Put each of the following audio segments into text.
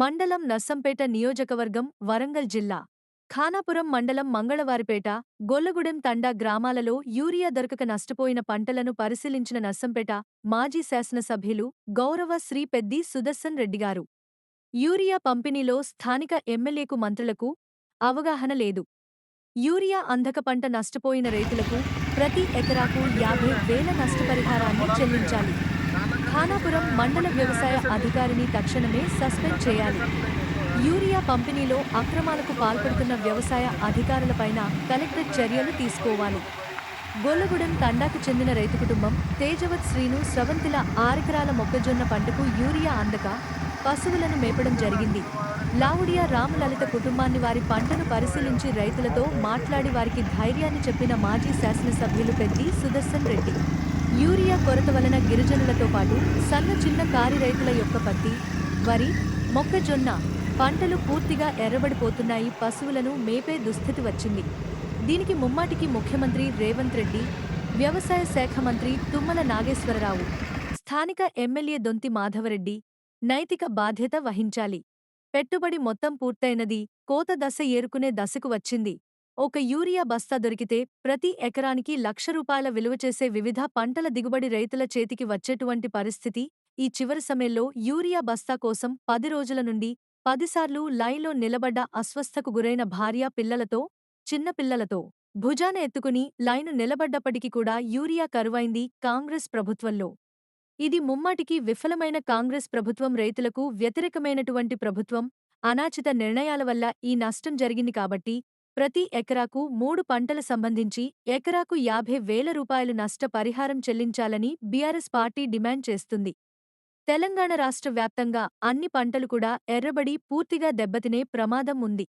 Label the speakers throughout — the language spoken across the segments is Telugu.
Speaker 1: మండలం నర్సంపేట నియోజకవర్గం వరంగల్ జిల్లా. ఖానాపురం మండలం మంగళవారిపేట గొల్లగూడెం తండా గ్రామాలలో యూరియా దొరకక నష్టపోయిన పంటలను పరిశీలించిన నర్సంపేట మాజీ శాసనసభ్యులు గౌరవ శ్రీ పెద్ది సుదర్శన్ రెడ్డిగారు యూరియా పంపిణీలో స్థానిక ఎమ్మెల్యేకు మంత్రులకు అవగాహన లేదు. యూరియా అంధక పంట నష్టపోయిన రైతులకు ప్రతి ఎకరాకు యాభై వేల నష్టపరిహారాన్ని చెల్లించాలి. ఖానాపురం మండల వ్యవసాయ అధికారిని తక్షణమే సస్పెండ్ చేయాలి. యూరియా పంపిణీలో అక్రమాలకు పాల్పడుతున్న వ్యవసాయ అధికారులపైన కలెక్టర్ చర్యలు తీసుకోవాలి. గొల్లగూడెం తండాకు చెందిన రైతు కుటుంబం తేజవత్ శ్రీను స్రవంతిల ఆరెకరాల మొక్కజొన్న పంటకు యూరియా అందక పశువులను మేపడం జరిగింది. లావుడియా రామలలిత కుటుంబాన్ని వారి పంటను పరిశీలించి రైతులతో మాట్లాడి వారికి ధైర్యాన్ని చెప్పిన మాజీ శాసనసభ్యులు పెద్ది సుదర్శన్ రెడ్డి. యూరియా కొరత వలన గిరిజనులతో పాటు సన్న చిన్న కారి రైతుల యొక్క పత్తి వరి మొక్కజొన్న పంటలు పూర్తిగా ఎర్రబడిపోతున్నాయి పశువులను మేపే దుస్థితి వచ్చింది. దీనికి ముమ్మాటికి ముఖ్యమంత్రి రేవంత్ రెడ్డి వ్యవసాయ శాఖ మంత్రి తుమ్మల నాగేశ్వరరావు స్థానిక ఎమ్మెల్యే దొంతి మాధవరెడ్డి నైతిక బాధ్యత వహించాలి. పెట్టుబడి మొత్తం పూర్తయినది కోత దశ ఏరుకునే దశకు వచ్చింది. ఒక యూరియా బస్తా దొరికితే ప్రతి ఎకరానికి లక్ష రూపాయల విలువ చేసే వివిధ పంటల దిగుబడి రైతుల చేతికి వచ్చేటువంటి పరిస్థితి ఈ చివరి సమయంలో యూరియా బస్తా కోసం పది రోజుల నుండి పదిసార్లు లైన్లో నిలబడ్డ అస్వస్థకు గురైన భార్య పిల్లలతో చిన్న పిల్లలతో భుజాన ఎత్తుకుని లైను నిలబడ్డప్పటికీ కూడా యూరియా కరువైంది కాంగ్రెస్ ప్రభుత్వంలో. ఇది ముమ్మాటికి విఫలమైన కాంగ్రెస్ ప్రభుత్వం రైతులకు వ్యతిరేకమైనటువంటి ప్రభుత్వం అనాచిత నిర్ణయాల వల్ల ఈ నష్టం జరిగింది కాబట్టి ప్రతి ఎకరాకు మూడు పంటల సంబంధించి ఎకరాకు యాభై వేల రూపాయలు నష్ట పరిహారం చెల్లించాలని బీఆర్ఎస్ పార్టీ డిమాండ్ చేస్తుంది. తెలంగాణ రాష్ట్ర వ్యాప్తంగా అన్ని పంటలు కూడా ఎర్రబడి పూర్తిగా దెబ్బతినే ప్రమాదం ఉంది.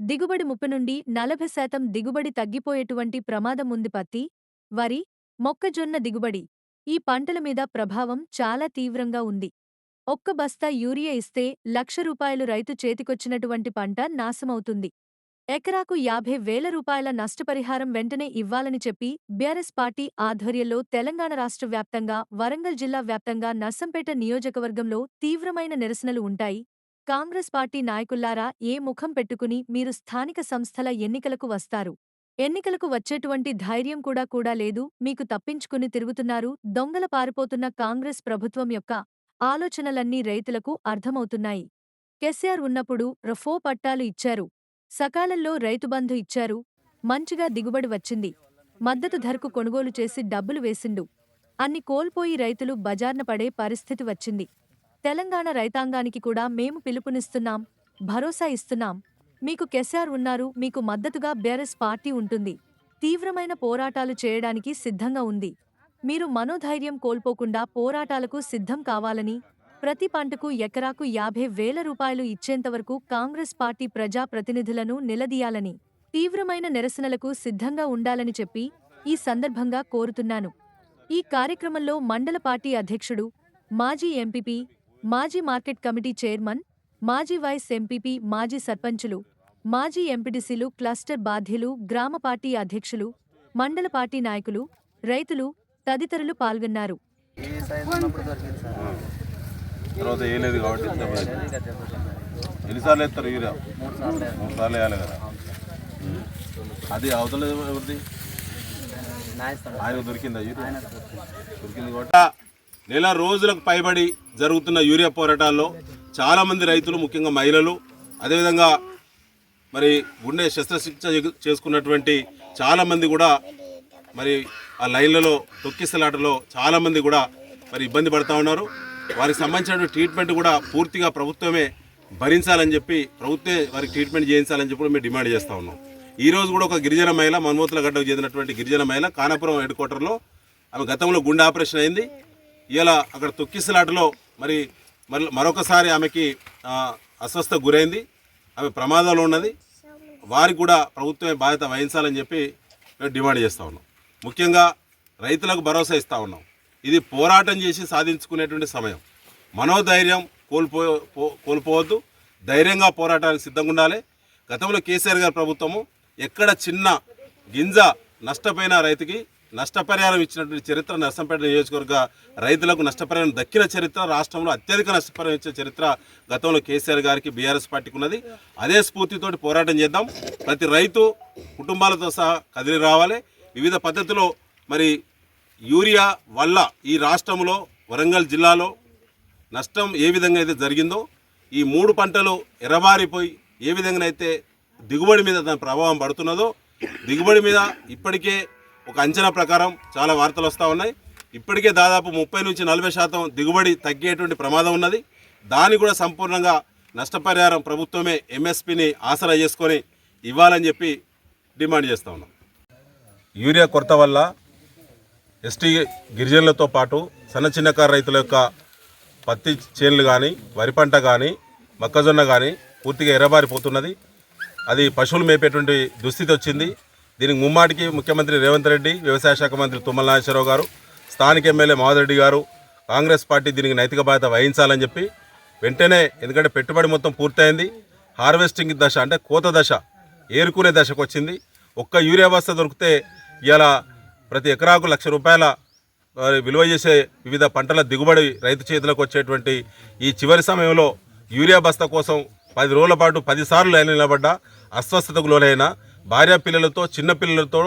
Speaker 1: దిగుబడి ముప్పై నుండి నలభై శాతం దిగుబడి తగ్గిపోయేటువంటి ప్రమాదం ఉంది పత్తి వరి మొక్కజొన్న దిగుబడి. ఈ పంటల మీద ప్రభావం చాలా తీవ్రంగా ఉంది. ఒక్క బస్తా యూరియా ఇస్తే లక్ష రూపాయలు రైతు చేతికొచ్చినటువంటి పంట నాశమవుతుంది. ఎకరాకు యాభై వేల రూపాయల నష్టపరిహారం వెంటనే ఇవ్వాలని చెప్పి బీఆర్ఎస్ పార్టీ ఆధ్వర్యంలో తెలంగాణ రాష్ట్ర వ్యాప్తంగా వరంగల్ జిల్లా వ్యాప్తంగా నర్సంపేట నియోజకవర్గంలో తీవ్రమైన నిరసనలు ఉంటాయి. కాంగ్రెస్ పార్టీ నాయకుల్లారా ఏ ముఖం పెట్టుకుని మీరు స్థానిక సంస్థల ఎన్నికలకు వస్తారు? ఎన్నికలకు వచ్చేటువంటి ధైర్యం కూడా కూడా లేదు. మీకు తప్పించుకుని తిరుగుతున్నారు. దొంగల పారిపోతున్న కాంగ్రెస్ ప్రభుత్వం యొక్క ఆలోచనలన్నీ రైతులకు అర్థమవుతున్నాయి. కెసిఆర్ ఉన్నప్పుడు రఫో పట్టాలు ఇచ్చారు. సకాలంలో రైతుబంధు ఇచ్చారు. మంచిగా దిగుబడి వచ్చింది. మద్దతు ధరకు కొనుగోలు చేసి డబ్బులు వేసిండు. అన్ని కోల్పోయి రైతులు బజార్న పడే పరిస్థితి వచ్చింది. తెలంగాణ రైతాంగానికి కూడా మేము పిలుపునిస్తున్నాం. భరోసా ఇస్తున్నాం. మీకు కెసార్ ఉన్నారు. మీకు మద్దతుగా బేరస్ పార్టీ ఉంటుంది. తీవ్రమైన పోరాటాలు చేయడానికి సిద్ధంగా ఉంది. మీరు మనోధైర్యం కోల్పోకుండా పోరాటాలకు సిద్ధం కావాలని ప్రతి పంటకు ఎకరాకు యాభై వేల రూపాయలు ఇచ్చేంతవరకు కాంగ్రెస్ పార్టీ ప్రజా ప్రతినిధులను నిలదీయాలని తీవ్రమైన నిరసనలకు సిద్ధంగా ఉండాలని చెప్పి ఈ సందర్భంగా కోరుతున్నాను. ఈ కార్యక్రమంలో మండల పార్టీ అధ్యక్షుడు మాజీ ఎంపీపీ మాజీ మార్కెట్ కమిటీ చైర్మన్ మాజీ వైస్ ఎంపీపీ మాజీ సర్పంచులు మాజీ ఎంపీటీసీలు క్లస్టర్ బాధ్యులు గ్రామ పార్టీ అధ్యక్షులు మండల పార్టీ నాయకులు రైతులు తదితరులు పాల్గొన్నారు
Speaker 2: ఈ సైజు ఉన్నప్పుడు దొరికింది సార్
Speaker 3: తర్వాత వేయలేదు కాబట్టి. ఎన్నిసార్లు వేస్తారు యూరియా
Speaker 2: మూడు సార్లు
Speaker 3: వేయాలి కదా. అది అవతల ఎవరిది ఆయన దొరికిందా యూరియా
Speaker 2: దొరికింది.
Speaker 3: కాబట్టి నెల రోజులకు పైబడి జరుగుతున్న యూరియా పోరాటాల్లో చాలామంది రైతులు ముఖ్యంగా మహిళలు అదేవిధంగా మరి గుండె శస్త్రచికిత్స చేసుకున్నటువంటి చాలామంది కూడా మరి ఆ లైన్లలో తొక్కిసలాటలో చాలామంది కూడా మరి ఇబ్బంది పడుతూ ఉన్నారు వారికి సంబంధించిన ట్రీట్మెంట్ కూడా పూర్తిగా ప్రభుత్వమే భరించాలని చెప్పి ప్రభుత్వమే వారికి ట్రీట్మెంట్ చేయించాలని చెప్పి కూడా మేము డిమాండ్ చేస్తూ ఉన్నాం. ఈ రోజు కూడా ఒక గిరిజన మహిళ మన్మూతుల గడ్డకు చెందినటువంటి గిరిజన మహిళ కానాపురం హెడ్ క్వార్టర్లో ఆమె గతంలో గుండె ఆపరేషన్ అయింది. ఇలా అక్కడ తొక్కిసలాటలో మరి మరి మరొకసారి ఆమెకి అస్వస్థ గురైంది. ఆమె ప్రమాదంలో ఉన్నది. వారికి కూడా ప్రభుత్వమే బాధ్యత వహించాలని చెప్పి మేము డిమాండ్ చేస్తూ ఉన్నాం. ముఖ్యంగా రైతులకు భరోసా ఇస్తూ ఉన్నాం. ఇది పోరాటం చేసి సాధించుకునేటువంటి సమయం. మనోధైర్యం కోల్పో కోల్పోవద్దు. ధైర్యంగా పోరాటానికి సిద్ధంగా ఉండాలి. గతంలో కేసీఆర్ గారి ప్రభుత్వము ఎక్కడ చిన్న గింజ నష్టపోయిన రైతుకి నష్టపరిహారం ఇచ్చినటువంటి చరిత్ర నర్సంపేట నియోజకవర్గ రైతులకు నష్టపరిహారం దక్కిన చరిత్ర రాష్ట్రంలో అత్యధిక నష్టపరిహారం ఇచ్చే చరిత్ర గతంలో కేసీఆర్ గారికి బీఆర్ఎస్ పార్టీకి ఉన్నది. అదే స్ఫూర్తితోటి పోరాటం చేద్దాం. ప్రతి రైతు కుటుంబాలతో సహా కదిలి రావాలి. వివిధ పద్ధతిలో మరి యూరియా వల్ల ఈ రాష్ట్రంలో వరంగల్ జిల్లాలో నష్టం ఏ విధంగా అయితే జరిగిందో ఈ మూడు పంటలు ఎర్రబారిపోయి ఏ విధంగానైతే దిగుబడి మీద దాని ప్రభావం పడుతున్నదో దిగుబడి మీద ఇప్పటికే ఒక అంచనా ప్రకారం చాలా వార్తలు వస్తూ ఉన్నాయి. ఇప్పటికే దాదాపు ముప్పై నుంచి నలభై శాతం దిగుబడి తగ్గేటువంటి ప్రమాదం ఉన్నది. దాన్ని కూడా సంపూర్ణంగా నష్టపరిహారం ప్రభుత్వమే ఎంఎస్పిని ఆసరా చేసుకొని ఇవ్వాలని చెప్పి డిమాండ్ చేస్తూ ఉన్నాం. యూరియా కొరత వల్ల ఎస్టీ గిరిజనులతో పాటు సన్న చిన్నకారు రైతుల యొక్క పత్తి చేనులు కానీ వరి పంట కానీ మొక్కజొన్న కానీ పూర్తిగా ఎర్రబారిపోతున్నది. అది పశువులు మేపేటువంటి దుస్థితి వచ్చింది. దీనికి ముమ్మాటికి ముఖ్యమంత్రి రేవంత్ రెడ్డి వ్యవసాయ శాఖ మంత్రి తుమ్మల నాగేశ్వరరావు గారు స్థానిక ఎమ్మెల్యే మాధవరెడ్డి గారు కాంగ్రెస్ పార్టీ దీనికి నైతిక బాధ్యత వహించాలని చెప్పి వెంటనే ఎందుకంటే పెట్టుబడి మొత్తం పూర్తయింది. హార్వెస్టింగ్ దశ అంటే కోత దశ ఏరుకునే దశకు వచ్చింది. ఒక్క యూరియా బస్తా దొరికితే ఇలా ప్రతి ఎకరాకు లక్ష రూపాయల విలువ చేసే వివిధ పంటల దిగుబడి రైతు చేతులకు వచ్చేటువంటి ఈ చివరి సమయంలో యూరియా బస్తా కోసం పది రోజుల పాటు పదిసార్లు లైన్ నిలబడ్డా అస్వస్థతకు లోనైన భార్య పిల్లలతో చిన్నపిల్లలతో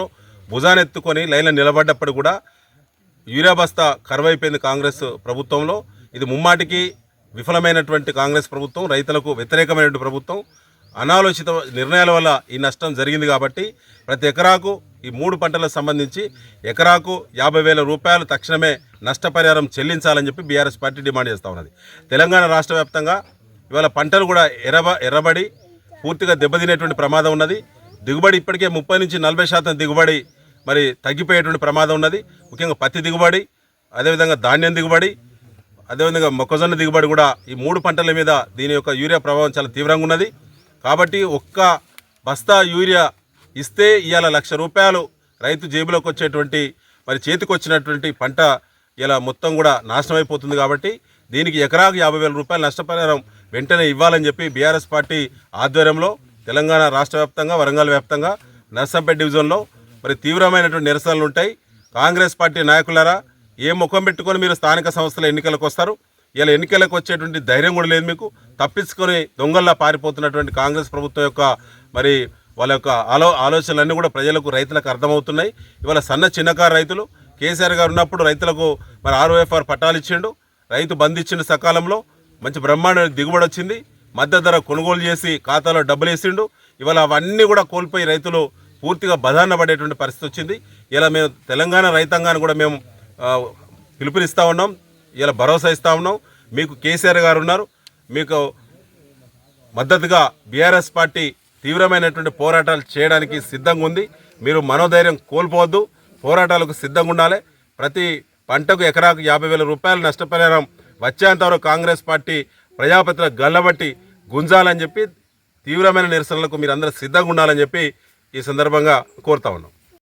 Speaker 3: భుజానెత్తుకొని లైన్లో నిలబడ్డప్పుడు కూడా యూరియా బస్తా కరువైపోయింది కాంగ్రెస్ ప్రభుత్వంలో. ఇది ముమ్మాటికి విఫలమైనటువంటి కాంగ్రెస్ ప్రభుత్వం రైతులకు వ్యతిరేకమైనటువంటి ప్రభుత్వం. అనాలోచిత నిర్ణయాల వల్ల ఈ నష్టం జరిగింది కాబట్టి ప్రతి ఎకరాకు ఈ మూడు పంటలకు సంబంధించి ఎకరాకు యాభై వేల రూపాయలు తక్షణమే నష్టపరిహారం చెల్లించాలని చెప్పి బీఆర్ఎస్ పార్టీ డిమాండ్ చేస్తూ ఉన్నది. తెలంగాణ రాష్ట్ర వ్యాప్తంగా ఇవాళ పంటలు కూడా ఎర్రబ ఎర్రబడి పూర్తిగా దెబ్బతినేటువంటి ప్రమాదం ఉన్నది. దిగుబడి ఇప్పటికే ముప్పై నుంచి నలభై శాతం దిగుబడి మరి తగ్గిపోయేటువంటి ప్రమాదం ఉన్నది. ముఖ్యంగా పత్తి దిగుబడి అదేవిధంగా ధాన్యం దిగుబడి అదేవిధంగా మొక్కజొన్న దిగుబడి కూడా ఈ మూడు పంటల మీద దీని యొక్క యూరియా ప్రభావం చాలా తీవ్రంగా ఉన్నది. కాబట్టి ఒక్క బస్తా యూరియా ఇస్తే ఇవాళ లక్ష రూపాయలు రైతు జేబులోకి వచ్చేటువంటి మరి చేతికొచ్చినటువంటి పంట ఇలా మొత్తం కూడా నాశనం అయిపోతుంది కాబట్టి దీనికి ఎకరాకు యాభై వేల రూపాయల నష్టపరిహారం వెంటనే ఇవ్వాలని చెప్పి బీఆర్ఎస్ పార్టీ ఆధ్వర్యంలో తెలంగాణ రాష్ట్ర వ్యాప్తంగా వరంగల్ వ్యాప్తంగా నర్సంపేట డివిజన్లో మరి తీవ్రమైనటువంటి నిరసనలు ఉంటాయి. కాంగ్రెస్ పార్టీ నాయకులారా ఏ ముఖం పెట్టుకొని మీరు స్థానిక సంస్థల ఎన్నికలకు వస్తారు? ఇలా ఎన్నికలకు వచ్చేటువంటి ధైర్యం కూడా లేదు మీకు. తప్పించుకొని దొంగల్లా పారిపోతున్నటువంటి కాంగ్రెస్ ప్రభుత్వం యొక్క మరి వాళ్ళ యొక్క ఆలో ఆలోచనలన్నీ కూడా ప్రజలకు రైతులకు అర్థమవుతున్నాయి. ఇవాళ సన్న చిన్నకారు రైతులు కేసీఆర్ గారు ఉన్నప్పుడు రైతులకు మరి ఆర్ఓఎఫ్ఆర్ పట్టాలు ఇచ్చిండు. రైతు బంద్ ఇచ్చిండు సకాలంలో మంచి బ్రహ్మాండ దిగుబడి వచ్చింది. మద్దతు ధర కొనుగోలు చేసి ఖాతాలో డబ్బులు వేసిండు. ఇవాళ అవన్నీ కూడా కోల్పోయి రైతులు పూర్తిగా బదాన పడేటువంటి పరిస్థితి వచ్చింది. ఇలా మేము తెలంగాణ రైతాంగాన్ని కూడా మేము పిలుపునిస్తూ ఉన్నాం. ఇలా భరోసా ఇస్తూ ఉన్నాం. మీకు కేసీఆర్ గారు ఉన్నారు. మీకు మద్దతుగా బీఆర్ఎస్ పార్టీ తీవ్రమైనటువంటి పోరాటాలు చేయడానికి సిద్ధంగా ఉంది. మీరు మనోధైర్యం కోల్పోవద్దు. పోరాటాలకు సిద్ధంగా ఉండాలి. ప్రతి పంటకు ఎకరాకు యాభై వేల రూపాయలు నష్టపరిహారం వచ్చేంతవరకు కాంగ్రెస్ పార్టీ ప్రజాపతిలో గల్లబట్టి గుంజాలని చెప్పి తీవ్రమైన నిరసనలకు మీరు అందరూ సిద్ధంగా ఉండాలని చెప్పి ఈ సందర్భంగా కోరుతా ఉన్నాం.